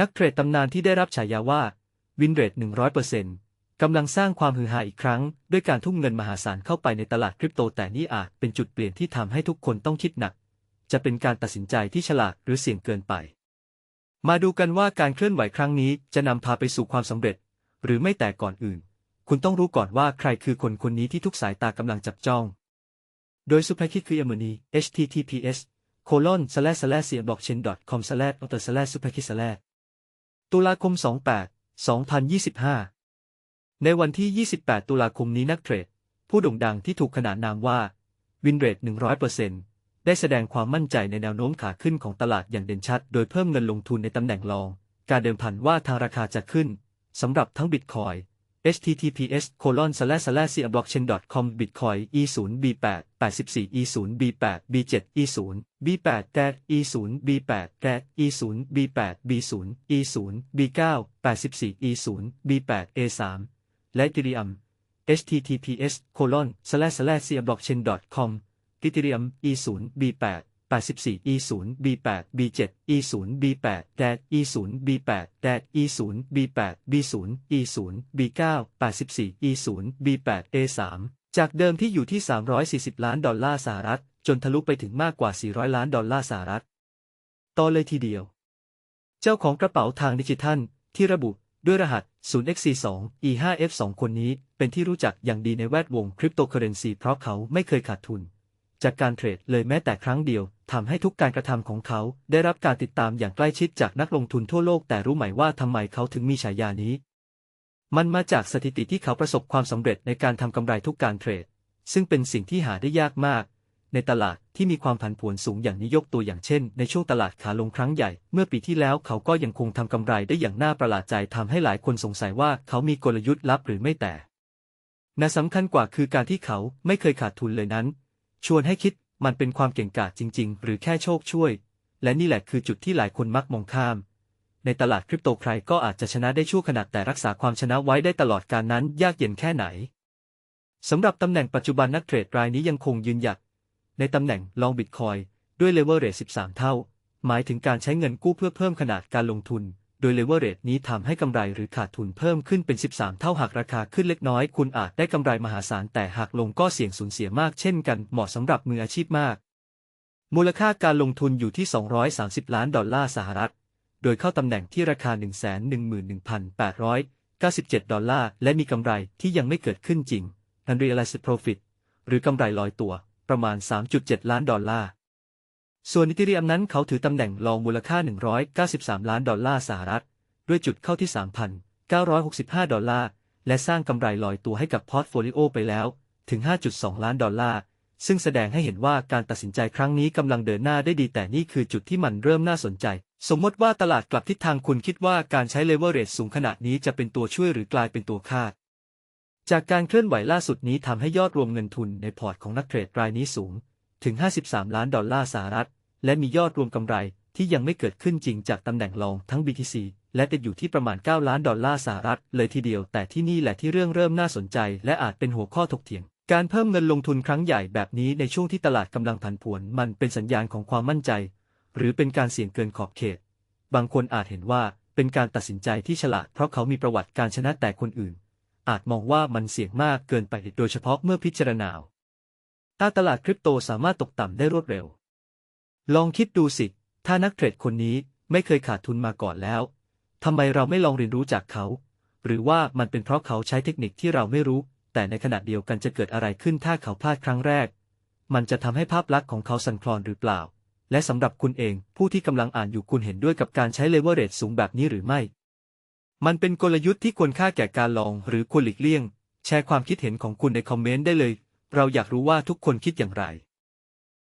นักเทรดตำนานที่ได้รับฉายาว่าวินเรท100%กำลังสร้างความฮือฮาอีกครั้ง ด้วยการทุ่มเงินมหาศาลเข้าไปในตลาดคริปโตแต่นี่อาจเป็นจุดเปลี่ยนที่ทำให้ทุกคนต้องคิดหนัก จะเป็นการตัดสินใจที่ฉลาดหรือเสี่ยงเกินไป มาดูกันว่าการเคลื่อนไหวครั้งนี้จะนำพาไปสู่ความสำเร็จ หรือไม่แต่ก่อนอื่น คุณต้องรู้ก่อนว่าใครคือคนคนนี้ที่ทุกสายตากำลังจับจ้อง โดยสุภกิจคืออมนี https colon slash slash c blockchain com slash author slash สุภกิจ slash ตุลาคม 28 2025 ในวันที่ 28 ตุลาคมนี้นักเทรด ผู้โด่งดังที่ถูกขนานนามว่า วินเรท100%ได้แสดงความมั่นใจในแนวโน้มขาขึ้นของตลาดอย่างเด่นชัด โดยเพิ่มเงินลงทุนในตำแหน่งรอง การเดิมพันว่าทางราคาจะขึ้นสำหรับทั้งบิตคอย https colon slash slash c blockchain com bitcoin e 0 b 8 84 e 0 b 8 b 7 e 0 b 8 d e 0 b 8 d e 0 b 8 b 0 e 0 b 9 84 e 0 b 8 a 3และ Ethereum https colon slash slash c blockchain com Ethereum e 0 b 8 84 e 0 b 8 b 7 e 0 b 8 d e 0 b 8 d e 0 b 8 b 0 e 0 b 9 84 e 0 b 8 a 3 จากเดิมที่อยู่ที่ 340 ล้านดอลลาร์สหรัฐ จนทะลุไปถึงมากกว่า 400 ล้านดอลลาร์สหรัฐ ต่อเลยทีเดียว เจ้าของกระเป๋าทางดิจิทัล ที่ระบุด้วยรหัส 0xc2 e5f2 คนนี้เป็นที่รู้จักอย่างดีในแวดวงคริปโตเคอเรนซีเพราะเขาไม่เคยขาดทุน จากการเทรดเลยแม้แต่ครั้งเดียว ทำให้ทุกการกระทำของเขาได้รับการติดตามอย่างใกล้ชิดจากนักลงทุนทั่วโลกแต่รู้ไหมว่าทำไมเขาถึงมีฉายานี้ มันมาจากสถิติที่เขาประสบความสำเร็จในการทำกำไรทุกการเทรด ซึ่งเป็นสิ่งที่หาได้ยากมาก ในตลาดที่มีความผันผวนสูงอย่างนี้ยกตัวอย่างเช่น ในช่วงตลาดขาลงครั้งใหญ่ เมื่อปีที่แล้วเขาก็ยังคงทำกำไรได้อย่างน่าประหลาดใจทำให้หลายคนสงสัยว่าเขามีกลยุทธ์ลับหรือไม่แต่น่าสำคัญกว่าคือการที่เขาไม่เคยขาดทุนเลยนั้น ชวนให้คิด มันเป็นความเก่งกาจจริง ๆ หรือแค่โชคช่วย และนี่แหละคือจุดที่หลายคนมักมองข้าม ในตลาดคริปโตใครก็อาจจะชนะได้ชั่วขณะแต่รักษาความชนะไว้ได้ตลอดการนั้นยากเย็นแค่ไหนสำหรับตำแหน่งปัจจุบันนักเทรดรายนี้ยังคงยืนหยัด ในตำแหน่งลองบิตคอยด้วยเลเวลเรท13 เท่า หมายถึงการใช้เงินกู้เพื่อเพิ่มขนาดการลงทุน โดยเลเวลเรทนี้ทำให้กำไรหรือขาดทุนเพิ่มขึ้นเป็น 13 เท่าหากราคาขึ้นเล็กน้อย คุณอาจได้กำไรมหาศาลแต่หากลงก็เสี่ยงสูญเสียมากเช่นกันเหมาะสำหรับมืออาชีพมาก มูลค่าการลงทุนอยู่ที่ 230 ล้านดอลลาร์สหรัฐ โดยเข้าตำแหน่งที่ราคา 111,897 ดอลลาร์และมีกำไรที่ยังไม่เกิดขึ้นจริง unrealized profit หรือกำไรลอยตัว ประมาณ 3.7 ล้านดอลลาร์ ส่วนอิตาเรียมนั้นเขาถือตำแหน่งรองมูลค่า 193 ล้านดอลลาร์สหรัฐ ด้วยจุดเข้าที่ 3,965 ดอลลาร์ และสร้างกำไรลอยตัวให้กับพอร์ตโฟลิโอไปแล้ว ถึง 5.2 ล้านดอลลาร์ ซึ่งแสดงให้เห็นว่าการตัดสินใจครั้งนี้กำลังเดินหน้าได้ดีแต่นี่คือจุดที่มันเริ่มน่าสนใจ สมมติว่าตลาดกลับทิศทางคุณคิดว่าการใช้เลเวลเรทสูงขนาดนี้จะเป็นตัวช่วยหรือกลายเป็นตัวคาด จากการเคลื่อนไหวล่าสุดนี้ทำให้ยอดรวมเงินทุนในพอร์ตของนักเทรดรายนี้สูงถึง 53 ล้านดอลลาร์สหรัฐ และมียอดรวมกำไรที่ยังไม่เกิดขึ้นจริงจากตำแหน่งรองทั้ง BTC และจะอยู่ที่ประมาณ 9 ล้านดอลลาร์สหรัฐเลยทีเดียว แต่ที่นี่แหละที่เรื่องเริ่มน่าสนใจ และอาจเป็นหัวข้อถกเถียง การเพิ่มเงินลงทุนครั้งใหญ่แบบนี้ในช่วงที่ตลาดกำลังผันผวน มันเป็นสัญญาณของความมั่นใจ หรือเป็นการเสี่ยงเกินขอบเขต บางคนอาจเห็นว่าเป็นการตัดสินใจที่ฉลาด เพราะเขามีประวัติการชนะแต่คนอื่น อาจมองว่ามันเสี่ยงมากเกินไปโดยเฉพาะเมื่อพิจารณาถ้าตลาดคริปโตสามารถตกต่ำได้รวดเร็ว ลองคิดดูสิ ถ้านักเทรดคนนี้ไม่เคยขาดทุนมาก่อนแล้ว ทำไมเราไม่ลองเรียนรู้จากเขา หรือว่ามันเป็นเพราะเขาใช้เทคนิคที่เราไม่รู้ แต่ในขณะเดียวกันจะเกิดอะไรขึ้นถ้าเขาพลาดครั้งแรก มันจะทำให้ภาพลักษณ์ของเขาสั่นคลอนหรือเปล่า และสำหรับคุณเองผู้ที่กำลังอ่านอยู่คุณเห็นด้วยกับการใช้เลเวลเรทสูงแบบนี้หรือไม่ มันเป็นกลยุทธ์ที่ควรค่าแก่การลอง หรือควรหลีกเลี่ยง แชร์ความคิดเห็นของคุณในคอมเมนต์ได้เลย เราอยากรู้ว่าทุกคนคิดอย่างไร